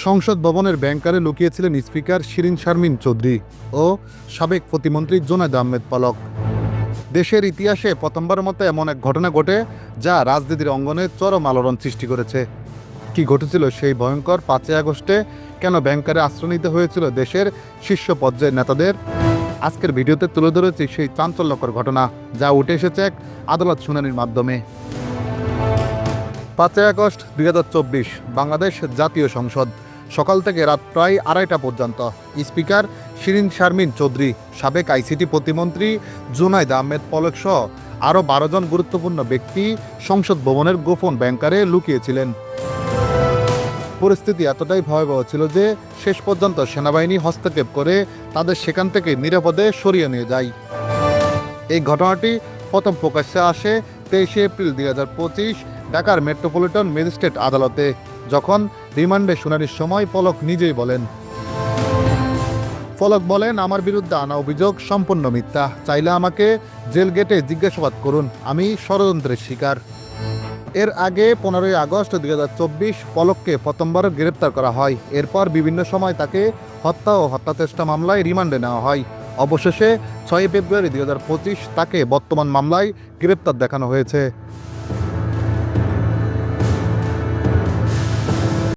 সংসদ ভবনের ব্যাংকারে লুকিয়েছিলেন স্পিকার শিরিন শারমিন চৌধুরী ও সাবেক প্রতিমন্ত্রী জোনায়দ আহমেদ পলক। দেশের ইতিহাসে প্রথমবারের মতো এমন এক ঘটনা ঘটে যা রাজনীতির অঙ্গনে চরম আলোড়ন সৃষ্টি করেছে। কি ঘটেছিল সেই ভয়ঙ্কর পাঁচই আগস্টে কেন ব্যাংকারে আশ্রয় নিতে হয়েছিল দেশের শীর্ষ পর্যায়ের নেতাদের? আজকের ভিডিওতে তুলে ধরেছি সেই চাঞ্চল্যকর ঘটনা যা উঠে এসেছে এক আদালত শুনানির মাধ্যমে। পাঁচই আগস্ট দুই হাজার চব্বিশ, বাংলাদেশ জাতীয় সংসদ। সকাল থেকে রাত প্রায় আড়াইটা পর্যন্ত। স্পিকার শিরিন শারমিন চৌধুরী, সাবেক আইসিটি প্রতিমন্ত্রী জুনাইদ আহমেদ পলক সহ আরও বারো জন গুরুত্বপূর্ণ ব্যক্তি সংসদ ভবনের গোপন ব্যাংকারে লুকিয়েছিলেন। পরিস্থিতি এতটাই ভয়াবহ ছিল যে শেষ পর্যন্ত সেনাবাহিনী হস্তক্ষেপ করে তাদের সেখান থেকে নিরাপদে সরিয়ে নিয়ে যায়। এই ঘটনাটি প্রথম প্রকাশ্যে আসে তেইশে এপ্রিল দুই হাজার পঁচিশ ঢাকার মেট্রোপলিটন ম্যাজিস্ট্রেট আদালতে, যখন রিমান্ডে শুনানির সময় পলক নিজেই বলেন। পলক বলেন, আমার বিরুদ্ধে আনা অভিযোগ সম্পূর্ণ মিথ্যা। চাইলে আমাকে জেল গেটে জিজ্ঞাসাবাদ করুন। আমি ষড়যন্ত্রের শিকার। এর আগে পনেরোই আগস্ট দুই হাজার চব্বিশ পলককে প্রথমবার গ্রেপ্তার করা হয়। এরপর বিভিন্ন সময় তাকে হত্যা ও হত্যা চেষ্টা মামলায় রিমান্ডে নেওয়া হয়। অবশেষে ছয় ফেব্রুয়ারি দুই হাজার পঁচিশ তাকে বর্তমান মামলায় গ্রেপ্তার দেখানো হয়েছে।